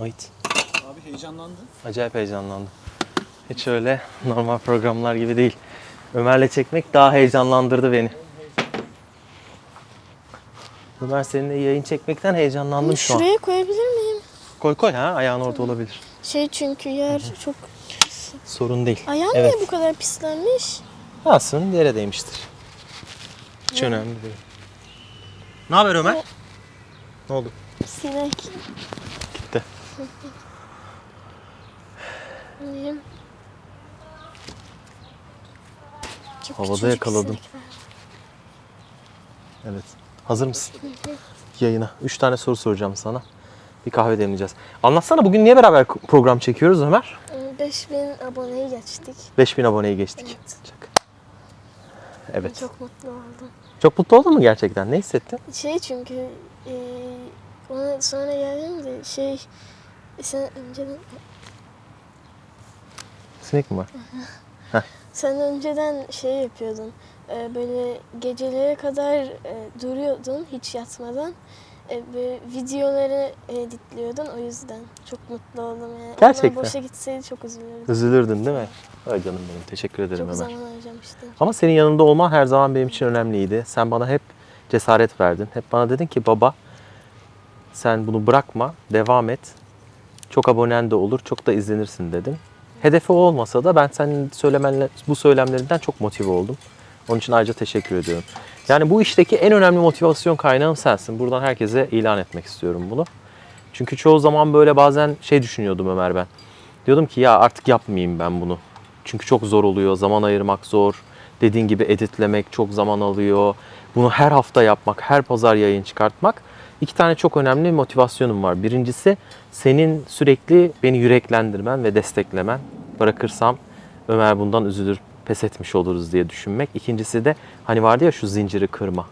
Ait. Abi heyecanlandı. Acayip heyecanlandım. Hiç öyle normal programlar gibi değil. Ömer'le çekmek daha heyecanlandırdı beni. Ömer seninle yayın çekmekten heyecanlandım şu an. Şuraya koyabilir miyim? Koy koy ha ayağın orada olabilir. Şey çünkü yer çok... Sorun değil. Ayağım Evet. niye bu kadar pislenmiş? Alsın yere değmiştir. Hiç önemli değil. Ne haber Ömer? Ne oldu? Sinek. Neyim? Çok Havada yakaladım. Evet. Hazır mısın? Yayına. Üç tane soru soracağım sana. Bir kahve demleyeceğiz. Anlatsana bugün niye beraber program çekiyoruz Ömer? Ee, 5000 aboneyi geçtik. 5000 aboneyi geçtik. Evet. Çak. Evet. Çok... Çok mutlu oldum. mutlu oldun mu gerçekten? Ne hissettin? Şey çünkü e, ona sonra geldim de şey sen önceden Sinek mi var? sen önceden şey yapıyordun e, böyle gecelere kadar e, duruyordun hiç yatmadan e, böyle videoları editliyordun o yüzden çok mutlu oldum yani. Gerçekten. Onlar boşa gitseydi çok üzülürdüm. Üzülürdün değil mi? Ay canım benim. Teşekkür ederim Çok Ömer. zaman harcamıştım. Ama senin yanında olman her zaman benim için önemliydi. Sen bana hep cesaret verdin. Hep bana dedin ki baba sen bunu bırakma, devam et. Çok abonen de olur, çok da izlenirsin dedin. Hedefi olmasa da ben senin söylemenle, bu söylemlerinden çok motive oldum. Onun için ayrıca teşekkür ediyorum. Yani bu işteki en önemli motivasyon kaynağım sensin. Buradan herkese ilan etmek istiyorum bunu. Çünkü çoğu zaman böyle bazen şey düşünüyordum Ömer ben. Diyordum ki ya artık yapmayayım ben bunu. Çünkü çok zor oluyor. Zaman ayırmak zor. Dediğin gibi editlemek çok zaman alıyor. Bunu her hafta yapmak, her pazar yayın çıkartmak. İki tane çok önemli motivasyonum var. Birincisi senin sürekli beni yüreklendirmen ve desteklemen. Bırakırsam Ömer bundan üzülür, pes etmiş oluruz diye düşünmek. İkincisi de hani vardı ya şu zinciri kırma.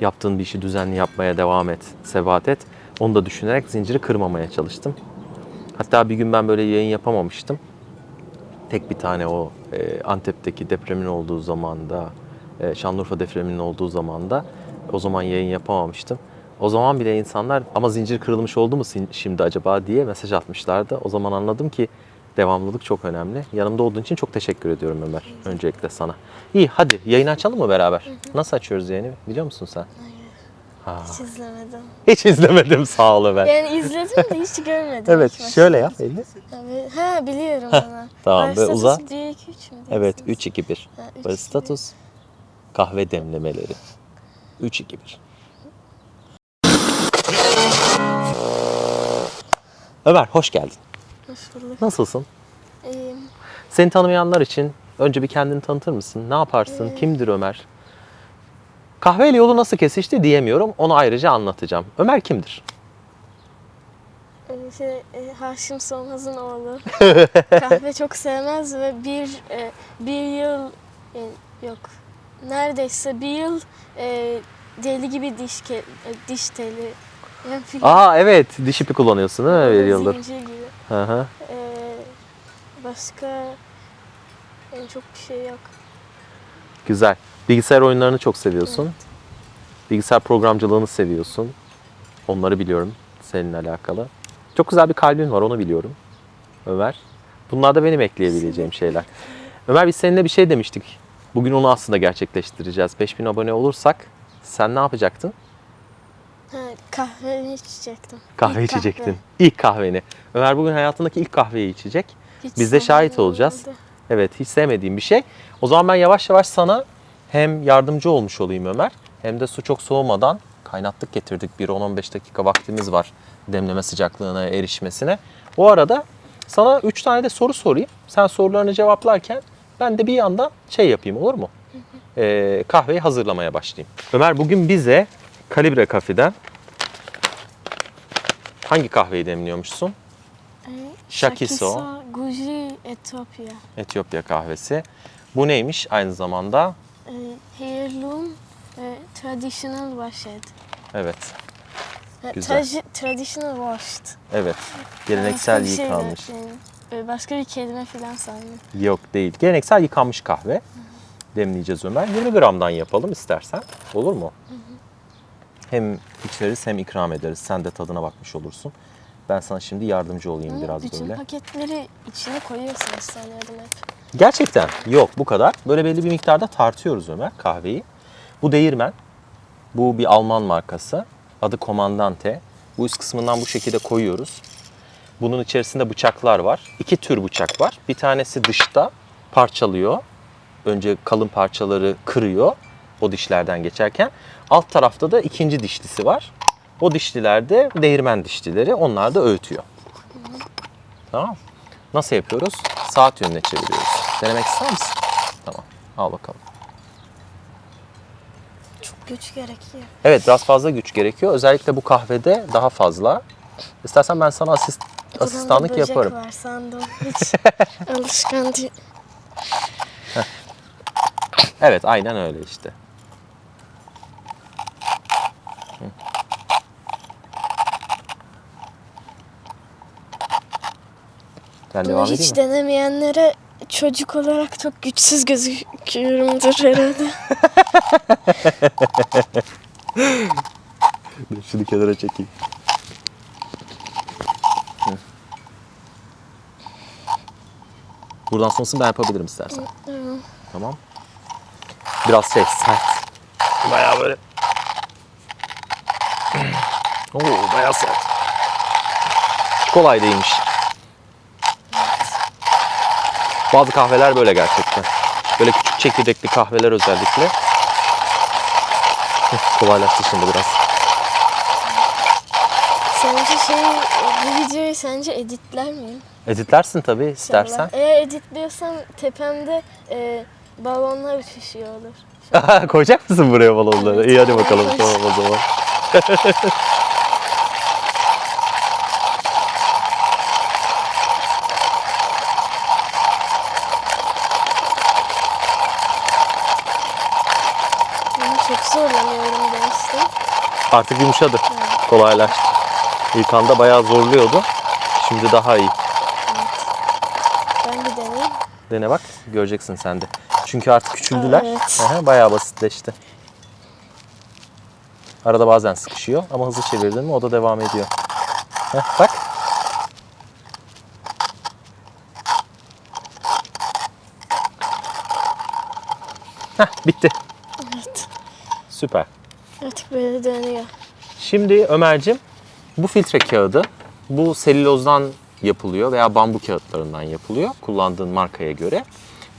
Yaptığın bir işi düzenli yapmaya devam et, sebat et. Onu da düşünerek zinciri kırmamaya çalıştım. Hatta bir gün ben böyle yayın yapamamıştım. Tek bir tane o e, Antep'teki depremin olduğu zamanda, e, Şanlıurfa depreminin olduğu zamanda o zaman yayın yapamamıştım. O zaman bile insanlar ama zincir kırılmış oldu mu şimdi acaba diye mesaj atmışlardı. O zaman anladım ki devamlılık çok önemli. Yanımda olduğun için çok teşekkür ediyorum Ömer. Öncelikle sana. İyi hadi yayını açalım mı beraber? Nasıl açıyoruz yayını biliyor musun sen? Ha. Hiç izlemedim. Hiç izlemedim sağ ol Ömer. Yani izledim de hiç görmedim. Evet ilk şöyle yap elini. Tabii. Ha biliyorum onu. tamam, Bar böyle status 1, 2, 3 mü Evet diyorsunuz? 3 2 1. Ha, status kahve demlemeleri. 3 2 1. Ömer hoş geldin. Hoş bulduk. Nasılsın? İyiyim. Seni tanımayanlar için önce bir kendini tanıtır mısın? Ne yaparsın? Ee, Kimdir Ömer? Kahveyle yolu nasıl kesişti diyemiyorum. Onu ayrıca anlatacağım. Ömer kimdir? Şey, Haşim Solmaz'ın oğlu. Kahve çok sevmez ve bir e, bir yıl e, yok neredeyse bir yıl deli gibi diş diş teli. Aa evet diş ipi kullanıyorsun değil mi bir yıldır? Zincir gibi. Hı hı. Ee, başka yani çok bir şey yok. Güzel. Bilgisayar oyunlarını çok seviyorsun. Bilgisayar programcılığını seviyorsun. Onları biliyorum seninle alakalı. Çok güzel bir kalbin var onu biliyorum. Ömer. Bunlar da benim ekleyebileceğim şeyler. Ömer biz seninle bir şey demiştik. Bugün onu aslında gerçekleştireceğiz. 5000 abone olursak sen ne yapacaktın? Ha, kahve içecektim. Kahve İlk kahve. içecektin. İlk kahveni. Ömer bugün hayatındaki ilk kahveyi içecek. Hiç Biz de şahit olacağız. normalde. Evet hiç sevmediğim bir şey. O zaman ben yavaş yavaş sana hem yardımcı olmuş olayım Ömer hem de su çok soğumadan kaynattık getirdik. Bir 10-15 dakika vaktimiz var demleme sıcaklığına erişmesine. O arada sana 3 tane de soru sorayım. Sen sorularını cevaplarken ben de bir yandan şey yapayım olur mu? Ee, kahveyi hazırlamaya başlayayım. Ömer bugün bize Kalibre Kafe'den hangi kahveyi demliyormuşsun? Ee, Shakiso. Guji Etiyopya. Etiyopya kahvesi. Bu neymiş aynı zamanda? Ee, heirloom traditional washed. Evet, Ha, Güzel. traji- traditional washed. evet. Geleneksel Başka bir şey de, yıkanmış. yani, başka bir kelime falan sandım. Yok değil. Geleneksel yıkanmış kahve. Demleyeceğiz Ömer. 20 gramdan yapalım istersen. Olur mu? Hem içeriz hem ikram ederiz. Sen de tadına bakmış olursun. Ben sana şimdi yardımcı olayım Ama biraz bütün böyle. paketleri içine koyuyorsunuz sanıyordum hep. Gerçekten yok bu kadar. Böyle belli bir miktarda tartıyoruz Ömer kahveyi. Bu değirmen. Bu bir Alman markası. Adı Komandante. Bu üst kısmından bu şekilde koyuyoruz. Bunun içerisinde bıçaklar var. İki tür bıçak var. Bir tanesi dışta parçalıyor. Önce kalın parçaları kırıyor o dişlerden geçerken. Alt tarafta da ikinci dişlisi var. O dişliler de değirmen dişlileri. Onlar da öğütüyor. Tamam. Nasıl yapıyoruz? Saat yönüne çeviriyoruz. Denemek ister misin? Tamam. Al bakalım. Çok güç gerekiyor. Evet biraz fazla güç gerekiyor. Özellikle bu kahvede daha fazla. İstersen ben sana asist, Odamda asistanlık böcek yaparım. var sandım. Hiç alışkan değil. Evet aynen öyle işte. Hı. Ben Bunu devam edeyim hiç mi? denemeyenlere çocuk olarak çok güçsüz gözüküyorumdur herhalde. Dur şunu kenara çekeyim. Hı. Buradan sonrasını ben yapabilirim istersen. Tamam. Biraz şey sert. Bayağı böyle. Oo bayağı sert. Kolay değilmiş. Bazı kahveler böyle gerçekten. Böyle küçük çekirdekli kahveler özellikle. Kolaylaştı şimdi biraz. Sence şey, bu videoyu sence editler miyim? Editlersin tabii istersen. Eğer editliyorsam tepemde e, balonlar uçuşuyor olur. Koyacak mısın buraya balonları? İyi hadi bakalım tamam o zaman. Ben çok zorlanıyorum demiştim. Artık yumuşadı. Kolaylaştı. İlk anda bayağı zorluyordu. Şimdi daha iyi. Ben bir deneyeyim. Dene bak göreceksin sen de. Çünkü artık küçüldüler. Evet. Aha, bayağı basitleşti. Arada bazen sıkışıyor ama hızlı çevirdin mi o da devam ediyor. Heh, bak. Heh, bitti. Evet. Süper. Artık böyle dönüyor. Şimdi Ömer'cim bu filtre kağıdı bu selülozdan yapılıyor veya bambu kağıtlarından yapılıyor kullandığın markaya göre.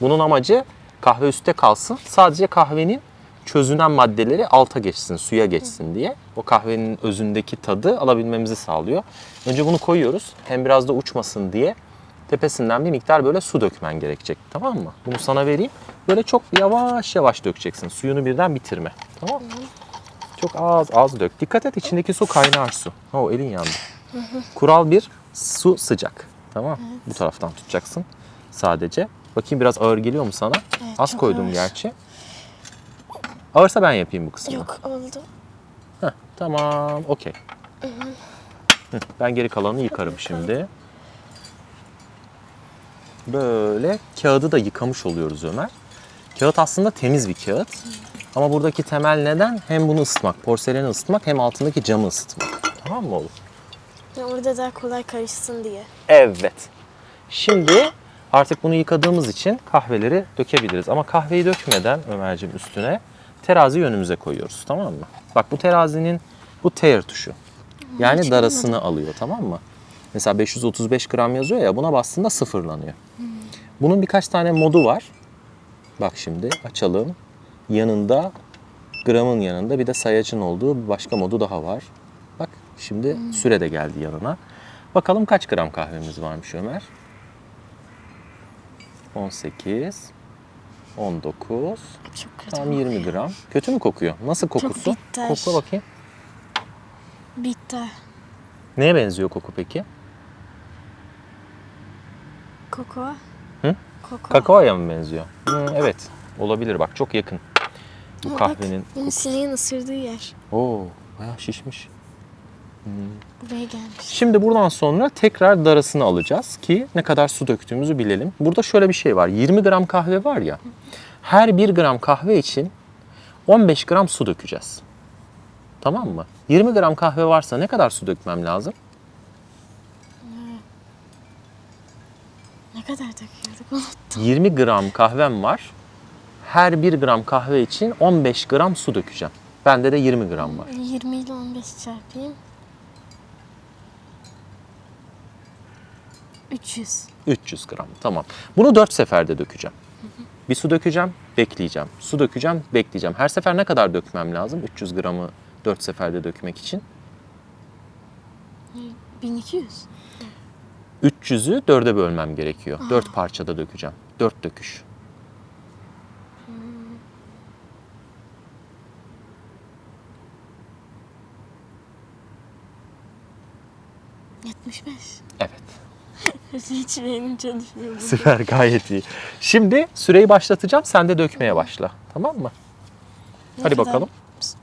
Bunun amacı kahve üstte kalsın. Sadece kahvenin çözünen maddeleri alta geçsin, suya geçsin diye. O kahvenin özündeki tadı alabilmemizi sağlıyor. Önce bunu koyuyoruz. Hem biraz da uçmasın diye tepesinden bir miktar böyle su dökmen gerekecek. Tamam mı? Bunu sana vereyim. Böyle çok yavaş yavaş dökeceksin. Suyunu birden bitirme. Tamam mı? Çok az az dök. Dikkat et içindeki su kaynar su. O elin yandı. Kural bir su sıcak. Tamam. Bu taraftan tutacaksın sadece. Bakayım biraz ağır geliyor mu sana? Evet, az koydum ağır. gerçi. Ağırsa ben yapayım bu kısmını. Yok oldu. Heh, tamam, okey. Ben geri kalanını yıkarım şimdi. Böyle kağıdı da yıkamış oluyoruz Ömer. Kağıt aslında temiz bir kağıt. Ama buradaki temel neden hem bunu ısıtmak, porseleni ısıtmak hem altındaki camı ısıtmak. Tamam mı oğlum? Ya Orada daha kolay karışsın diye. Evet. Şimdi artık bunu yıkadığımız için kahveleri dökebiliriz. Ama kahveyi dökmeden Ömerciğim üstüne terazi yönümüze koyuyoruz. Tamam mı? Bak bu terazinin bu tear tuşu. Yani hiç darasını alıyor tamam mı? Mesela 535 gram yazıyor ya buna bastığında sıfırlanıyor. Bunun birkaç tane modu var. Bak şimdi açalım. Yanında gramın yanında bir de sayacın olduğu bir başka modu daha var. Bak şimdi süre de geldi yanına. Bakalım kaç gram kahvemiz varmış Ömer? 18, 19, Çok kötü. tam 20 gram. Kötü mü kokuyor? Nasıl kokusu? bitter. Kokla bakayım. Bitti. Neye benziyor koku peki? Koko. Hı? Koko. Kakaoya mı benziyor? Hı, evet. Olabilir bak çok yakın. Bu Ama kahvenin. Bak, bunun sileğin ısırdığı yer. Oo, bayağı şişmiş. Hmm. Buraya gelmiş. Şimdi buradan sonra tekrar darasını alacağız ki ne kadar su döktüğümüzü bilelim. Burada şöyle bir şey var. 20 gram kahve var ya. Her 1 gram kahve için 15 gram su dökeceğiz. Tamam mı? 20 gram kahve varsa ne kadar su dökmem lazım? Ee, ne kadar döküyorduk unuttum. 20 gram kahvem var. Her 1 gram kahve için 15 gram su dökeceğim. Bende de 20 gram var. 20 ile 15 çarpayım. 300. 300 gram. Tamam. Bunu 4 seferde dökeceğim. Bir su dökeceğim, bekleyeceğim. Su dökeceğim, bekleyeceğim. Her sefer ne kadar dökmem lazım? 300 gramı 4 seferde dökmek için. 1200. 300'ü 4'e bölmem gerekiyor. 4 parçada dökeceğim. 4 döküş. 75. Evet. Hiç benim çalışmıyor. Süper gayet iyi. Şimdi süreyi başlatacağım. Sen de dökmeye başla. Tamam mı? Ne Hadi kadar bakalım.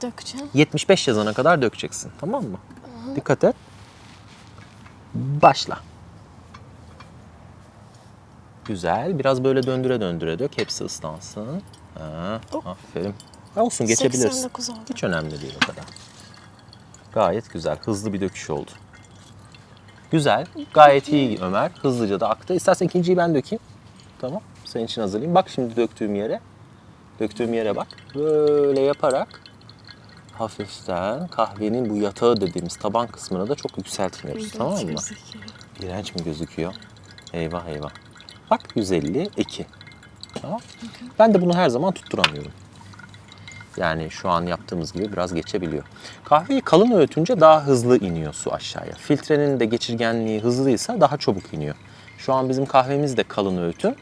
Dökeceğim. 75 yazana kadar dökeceksin. Tamam mı? Dikkat et. Başla. Güzel. Biraz böyle döndüre döndüre dök. Hepsi ıslansın. Ha, aferin. Ha, Olsun geçebilirsin. 89 oldu. Hiç önemli değil o kadar. Gayet güzel. Hızlı bir döküş oldu. Güzel. Gayet iyi Ömer. Hızlıca da aktı. İstersen ikinciyi ben dökeyim. Tamam. Senin için hazırlayayım. Bak şimdi döktüğüm yere. Döktüğüm yere bak. Böyle yaparak hafiften kahvenin bu yatağı dediğimiz taban kısmına da çok yükseltmiyoruz. İğrenç tamam mı? gözüküyor. İğrenç mi gözüküyor? Eyvah eyvah. Bak 152. Tamam. Ben de bunu her zaman tutturamıyorum. Yani şu an yaptığımız gibi biraz geçebiliyor. Kahveyi kalın öğütünce daha hızlı iniyor su aşağıya. Filtrenin de geçirgenliği hızlıysa daha çabuk iniyor. Şu an bizim kahvemiz de kalın öğütüm.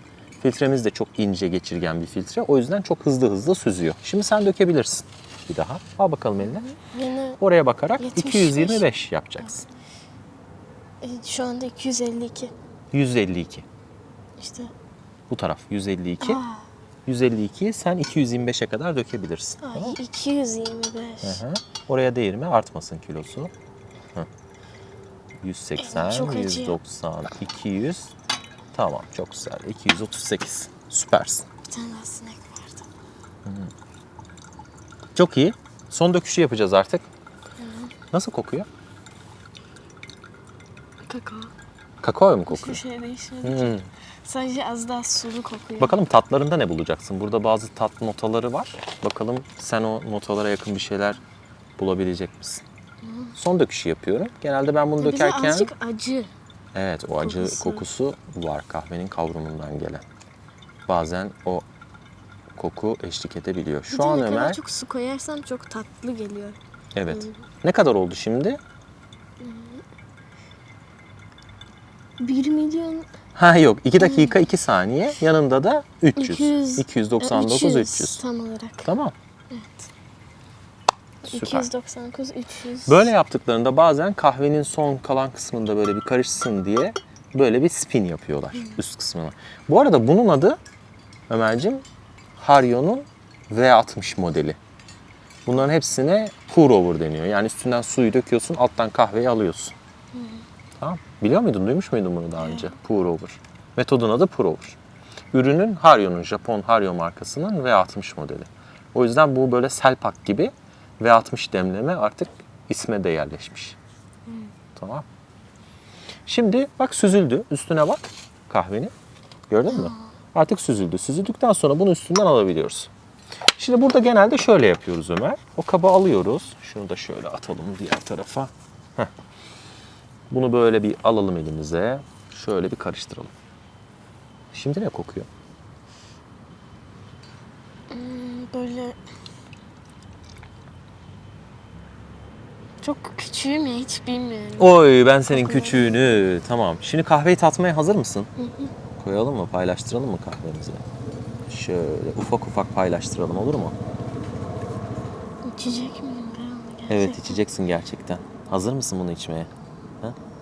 Filtremiz de çok ince geçirgen bir filtre. O yüzden çok hızlı hızlı süzüyor. Şimdi sen dökebilirsin bir daha. Al bakalım eline. Yine Oraya bakarak 75. 225 yapacaksın. e, şu anda 252. 152. İşte. Bu taraf 152. Aa, 152'yi sen 225'e kadar dökebilirsin. ay, Tamam. 225. Hı hı. Oraya değirme artmasın kilosu. Hı. 180, Çok acıyor. 190, 200. Tamam çok güzel. 238. Süpersin. Bir tane daha sinek vardı. Çok iyi. Son döküşü yapacağız artık. Nasıl kokuyor? Kakao. Kakao mu Hiçbir kokuyor? şey değişmedi. Hmm. Sadece az daha sulu kokuyor. Bakalım tatlarında ne bulacaksın? Burada bazı tat notaları var. Bakalım sen o notalara yakın bir şeyler bulabilecek misin? Son döküşü yapıyorum. Genelde ben bunu de dökerken... azıcık acı. Evet o acı Kokusu. kokusu var kahvenin kavrumundan gelen. Bazen o koku eşlik edebiliyor. Şu de an Ömer çok su koyarsam çok tatlı geliyor. evet. Ne kadar oldu şimdi? 1 milyon Ha yok 2 dakika 2 saniye yanında da 300. 200, 299 300, 300. tam olarak. Tamam. Süper. 299 300. Böyle yaptıklarında bazen kahvenin son kalan kısmında böyle bir karışsın diye böyle bir spin yapıyorlar üst kısmına. Bu arada bunun adı Ömer'cim Hario'nun V60 modeli. Bunların hepsine pour over deniyor. Yani üstünden suyu döküyorsun, alttan kahveyi alıyorsun. Tamam. Biliyor muydun, duymuş muydun bunu daha önce? Pour over. Metodun adı pour over. Ürünün Hario'nun, Japon Hario markasının V60 modeli. O yüzden bu böyle selpak gibi V60 demleme artık isme de yerleşmiş. Tamam. Şimdi bak süzüldü. Üstüne bak kahvenin. Gördün mü? Artık süzüldü. Süzüldükten sonra bunu üstünden alabiliyoruz. Şimdi burada genelde şöyle yapıyoruz Ömer. O kaba alıyoruz. Şunu da şöyle atalım diğer tarafa. Heh. Bunu böyle bir alalım elimize. Şöyle bir karıştıralım. Şimdi ne kokuyor? Hmm, böyle çok küçüğüm ya hiç bilmiyorum. Oy ben senin Kokuyor. küçüğünü. Tamam. Şimdi kahveyi tatmaya hazır mısın? Koyalım mı? Paylaştıralım mı kahvemizi? Şöyle ufak ufak paylaştıralım olur mu? İçecek miyim ben gerçekten? Evet içeceksin gerçekten. Hazır mısın bunu içmeye?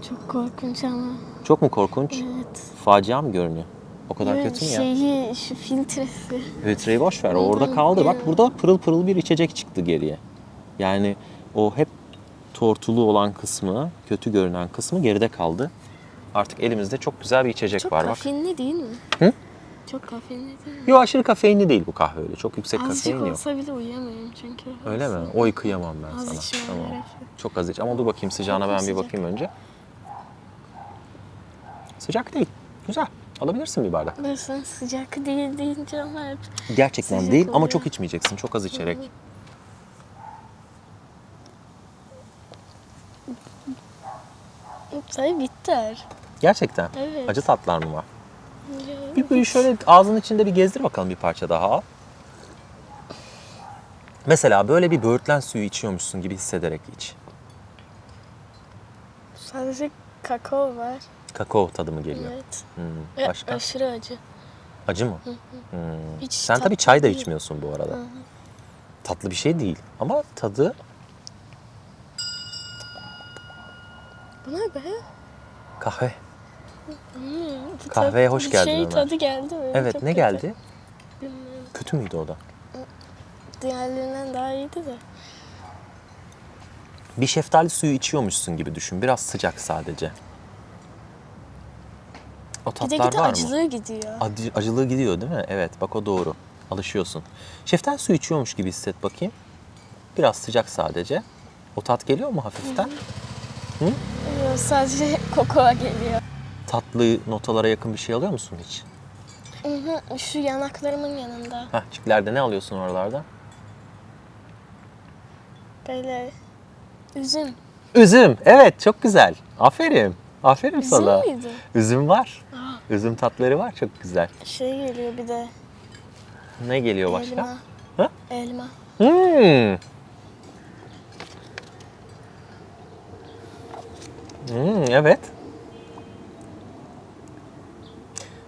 Çok korkunç ama. Çok mu korkunç? Evet. Facia mı görünüyor? O kadar Böyle kötü mü ya? Şeyi, şu filtresi. Filtreyi boş ver. Orada kaldı. Bak burada pırıl pırıl bir içecek çıktı geriye. Yani o hep tortulu olan kısmı, kötü görünen kısmı geride kaldı. Artık elimizde çok güzel bir içecek Çok var bak. kafeinli değil mi? Hı? Çok kafeinli değil mi? Yok aşırı kafeinli değil bu kahve öyle. Çok yüksek Azıcık kafein yok. olsa bile uyuyamıyorum çünkü. Öyle mi? Oy kıyamam ben Az sana. içmem Tamam. Çok az iç. Ama dur bakayım sıcağına Çok ben bir sıcak. bakayım önce. Sıcak değil. Güzel. Alabilirsin bir bardak. Ben sen sıcak değil deyince ama hep Gerçekten Sıcak değil ama oluyor. çok içmeyeceksin. Çok az içerek. Tabii bitter. Gerçekten. Evet. Acı tatlar mı var? Bir böyle şöyle ağzın içinde bir gezdir bakalım bir parça daha al. Mesela böyle bir böğürtlen suyu içiyormuşsun gibi hissederek iç. Sadece kakao var. Kakao tadı mı geliyor? Evet. Hmm, Ve Başka? aşırı acı. Acı mı? Hmm. Hiç Sen tatlı tabii çay da değil. içmiyorsun bu arada. Tatlı bir şey değil ama tadı Bu ne be? kahve. Hmm, Kahveye hoş geldin Şey Ömer. tadı geldi mi? Evet Çok ne kötü. geldi? Bilmiyorum. Kötü müydü o da? Diğerlerinden daha iyiydi de. Bir şeftali suyu içiyormuşsun gibi düşün. Biraz sıcak sadece. O Bir de tatlar var mı? acılığı gidiyor. Acı, acılığı gidiyor değil mi? Evet bak o doğru. Alışıyorsun. Şeftali suyu içiyormuş gibi hisset bakayım. Biraz sıcak sadece. O tat geliyor mu hafiften? Yok, sadece kokoa geliyor. Tatlı notalara yakın bir şey alıyor musun hiç? Şu yanaklarımın yanında. Heh, çiklerde ne alıyorsun oralarda? Böyle üzüm. Üzüm. Evet çok güzel. Aferin. Aferin Üzüm sana. müydü? Üzüm var. Üzüm tatları var çok güzel. Şey geliyor bir de Ne geliyor başka? elma. Ha? Elma. Hmm. Hmm, evet.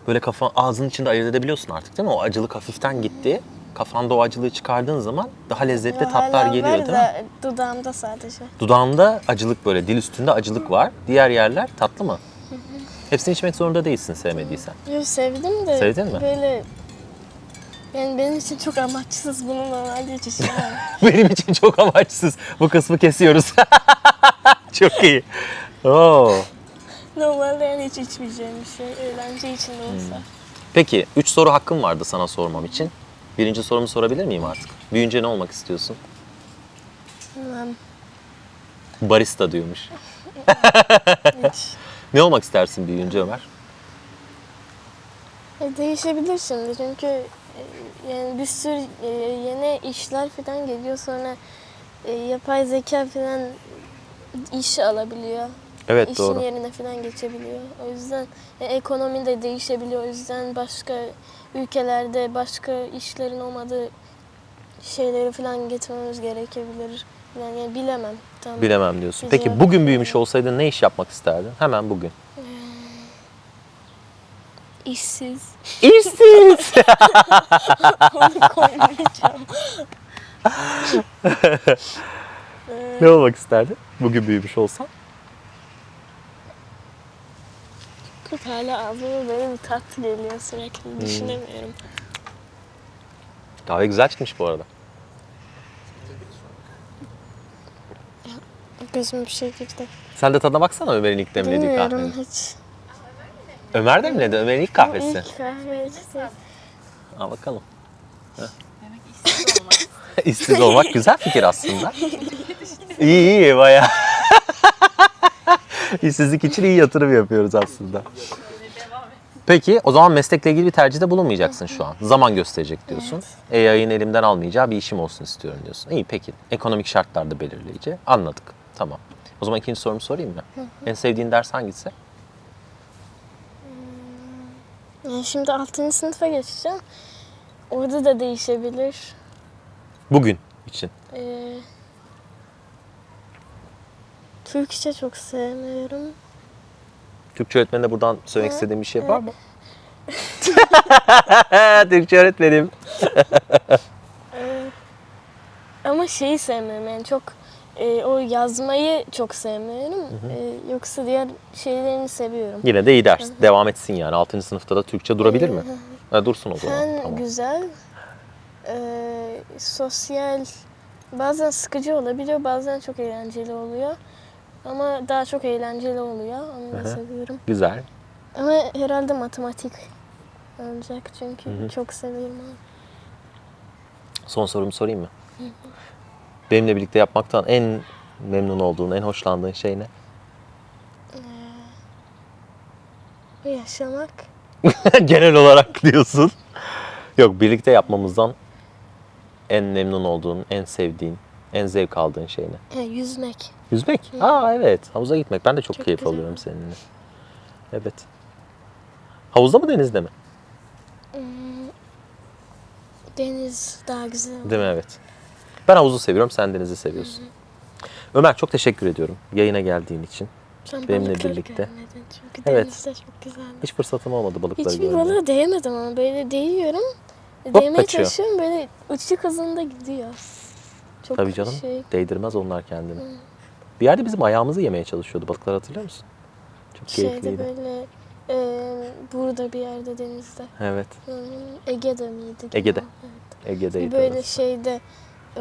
Böyle kafa ağzının içinde ayırt edebiliyorsun artık değil mi? O acılık hafiften gitti. Kafanda o acılığı çıkardığın zaman daha lezzetli Yo, tatlar hala geliyor var değil mi? da dudağımda sadece. Dudağında acılık böyle, dil üstünde acılık var. Diğer yerler tatlı mı? Hepsini içmek zorunda değilsin sevmediysen. Yo sevdim de Sevdin mi? böyle yani benim için çok amaçsız bunu normalde içemem. Benim için çok amaçsız. Bu kısmı kesiyoruz. çok iyi. Oo. Normalde yani hiç içmeyeceğim bir şey. Eğlence için de olsa. Hmm. Peki 3 soru hakkım vardı sana sormam için. Birinci sorumu sorabilir miyim artık? Büyünce ne olmak istiyorsun? Bilmem. Barista diyormuş. Hiç. Ne olmak istersin büyüyünce Ömer? E, değişebilir şimdi çünkü e, yani bir sürü e, yeni işler falan geliyor sonra e, yapay zeka falan iş alabiliyor. Evet İşin doğru. yerine falan geçebiliyor. O yüzden e, ekonomi de değişebiliyor. O yüzden başka ülkelerde başka işlerin olmadığı şeyleri falan getirmemiz gerekebilir. Yani, yani bilemem. Tam Bilemem diyorsun. Peki bugün büyümüş olsaydın ne iş yapmak isterdin? Hemen bugün. işsiz. İşsiz. Onu koymayacağım. ne olmak isterdin? Bugün büyümüş olsan? Hala ağzıma böyle bir tat geliyor Hmm. sürekli. Düşünemiyorum. Kahve güzel çıkmış bu arada. Gözüme bir şey girdi. Sen de tadına baksana Ömer'in ilk demlediği Bilmiyorum kahvenin. hiç. Ömer demledi. Ömer'in ilk kahvesi. İlk kahve işte. Al bakalım. Demek işsiz olmak. İşsiz olmak güzel fikir aslında. iyi iyi bayağı. İşsizlik için iyi yatırım yapıyoruz aslında. Peki o zaman meslekle ilgili bir tercihte bulunmayacaksın şu an. Zaman gösterecek diyorsun. AI'ın elimden almayacağı bir işim olsun istiyorum diyorsun. İyi peki. Ekonomik şartlar da belirleyici. Anladık. Tamam. O zaman ikinci sorumu sorayım mı? En sevdiğin ders hangisi? Yani şimdi 6. sınıfa geçeceğim. Orada da değişebilir. Bugün için. Ee, Türkçe çok sevmiyorum. Türkçe öğretmenine buradan söylemek Hı, istediğim bir şey var mı? Türkçe öğretmenim. Ee, ama şeyi sevmiyorum yani çok e, o yazmayı çok sevmiyorum. Ee, yoksa diğer şeylerini seviyorum. Yine de iyi ders. Devam etsin yani. 6. sınıfta da Türkçe durabilir mi? Ha, dursun o zaman. Fen Tamam. güzel. Ee, sosyal bazen sıkıcı olabiliyor, bazen çok eğlenceli oluyor. Ama daha çok eğlenceli oluyor. Onu da Hı hı. seviyorum. Güzel. Ama herhalde matematik olacak çünkü çok seviyorum onu. Son sorumu sorayım mı? Benimle birlikte yapmaktan en memnun olduğun, en hoşlandığın şey ne? Ve yaşamak Genel olarak diyorsun. Yok birlikte yapmamızdan en memnun olduğun, en sevdiğin, en zevk aldığın şey ne? He, yüzmek. Yüzmek. Aa evet. Havuza gitmek. Ben de çok, Çok keyif güzel. alıyorum seninle. Evet. Havuzda mı denizde mi? Hmm, Deniz daha güzel. Değil mi? Evet. Ben havuzu seviyorum. Sen denizi seviyorsun. Ömer çok teşekkür ediyorum yayına geldiğin için. Sen benimle birlikte. Çünkü Evet. deniz de çok güzeldi. Hiç fırsatım olmadı balıkları Hiçbir görmeye. balığa değemedim ama böyle değiyorum. Değmeye kaçıyor. çalışıyorum böyle ışık hızında gidiyor. Çok Tabii canım. Şey, Değdirmez onlar kendini. Bir yerde bizim ayağımızı yemeye çalışıyordu balıklar hatırlıyor musun? Çok şeyde keyifliydi. böyle e, burada bir yerde denizde. Evet. Hmm, Ege'de miydi? Ege'de. Evet. Ege'deydi. Böyle orası. şeyde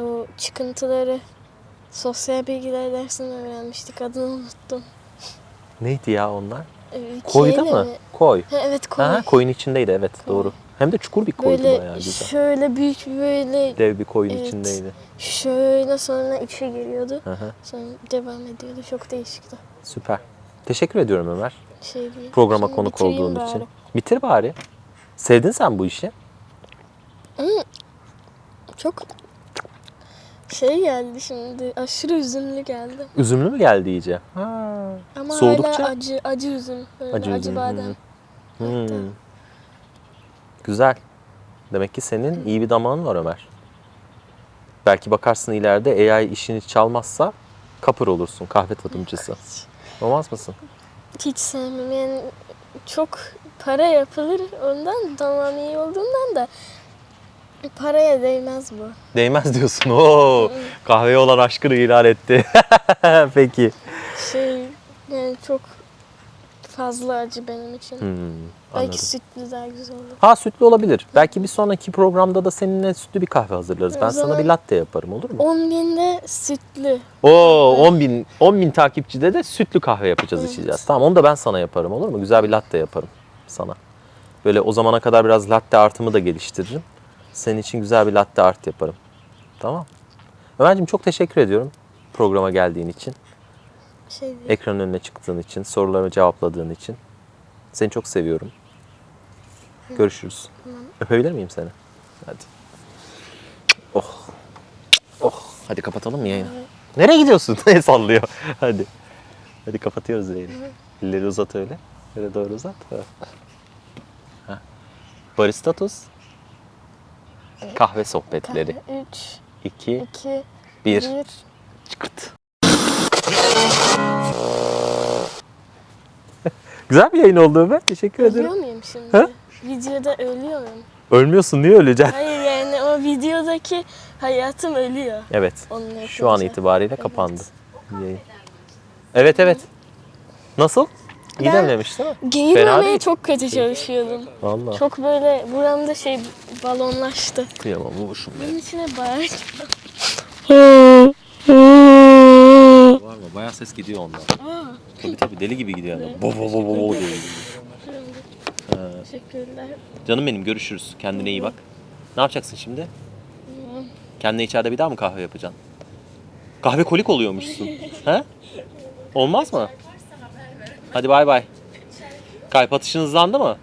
o çıkıntıları sosyal bilgiler dersinde öğrenmiştik. Adını unuttum. Neydi ya onlar? E, Koyda mı? mi? Koy. Ha, evet koy. Ha, koyun içindeydi evet doğru. Hem de çukur bir koydu böyle bayağı güzel. şöyle büyük bir böyle Dev bir koyun Evet. içindeydi. şöyle sonra içe giriyordu. Hı hı. Sonra devam ediyordu. Çok değişikti. Süper. Teşekkür ediyorum Ömer. Şey değil. Programa Şimdi konuk bitireyim olduğun bari. için. Bitir bari. Sevdin sen bu işi. Çok şey geldi şimdi. Aşırı üzümlü geldi. Üzümlü mü geldi iyice? Ha. Ama Soğudukça? hala acı acı üzüm. Böyle Acı acı, üzüm, badem. Hmm. Güzel. Demek ki senin iyi bir damağın var Ömer. Belki bakarsın ileride AI işini çalmazsa kapır olursun kahve tadımcısı. Olmaz mısın? Hiç sevmem. Yani çok para yapılır ondan tamam iyi olduğundan da paraya değmez bu. Değmez diyorsun. Oo, kahveye olan aşkını ilan etti. Peki. Şey yani çok fazla acı benim için. Hmm, Belki anladım. sütlü daha güzel olur. Ha sütlü olabilir. Belki bir sonraki programda da seninle sütlü bir kahve hazırlarız. O Ben sana zaman- bir latte yaparım olur mu? 10 binde sütlü. Oo 10 bin, 10 bin takipçide de sütlü kahve yapacağız Evet. içeceğiz. Tamam onu da ben sana yaparım olur mu? Güzel bir latte yaparım sana. Böyle o zamana kadar biraz latte artımı da geliştiririm. Senin için güzel bir latte art yaparım. Tamam. Ömerciğim çok teşekkür ediyorum programa geldiğin için. Şey değil. Ekranın önüne çıktığın için, sorularımı cevapladığın için. Seni çok seviyorum. Görüşürüz. Öpebilir miyim seni? Hadi. Oh. Oh. Hadi kapatalım mı yayını? Nereye gidiyorsun? Ne sallıyor? Hadi. Hadi kapatıyoruz yayını. Elleri uzat öyle. Öyle doğru uzat. Ha. Ha. Baristatus. Kahve sohbetleri. 3, 2, 2, 1. 1. Çıkırt. Güzel bir yayın oldu Ömer. Teşekkür ederim. Ölüyor muyum şimdi? Ha? Videoda ölüyor muyum? Ölmüyorsun niye öleceksin? Hayır yani o videodaki hayatım ölüyor. Evet. Onunla Şu an itibariyle kapandı. Yayın. Evet evet. Nasıl? İyi Ben- demlemiş değil mi? Fena değil. çok kötü çalışıyordum. Valla. Çok böyle buramda şey balonlaştı. Kıyamam vuruşum ben. Bunun içine bağır. Mı? Bayağı ses gidiyor ondan. Tabii tabii deli gibi gidiyor yani. Bo bo bo bo bo diye gidiyor. Teşekkürler. Canım benim görüşürüz. Kendine iyi bak. Ne yapacaksın şimdi? Kendine içeride bir daha mı kahve yapacaksın? Kahve kolik oluyormuşsun. He? Olmaz mı? Hadi bay bay. Kalp atışın hızlandı mı?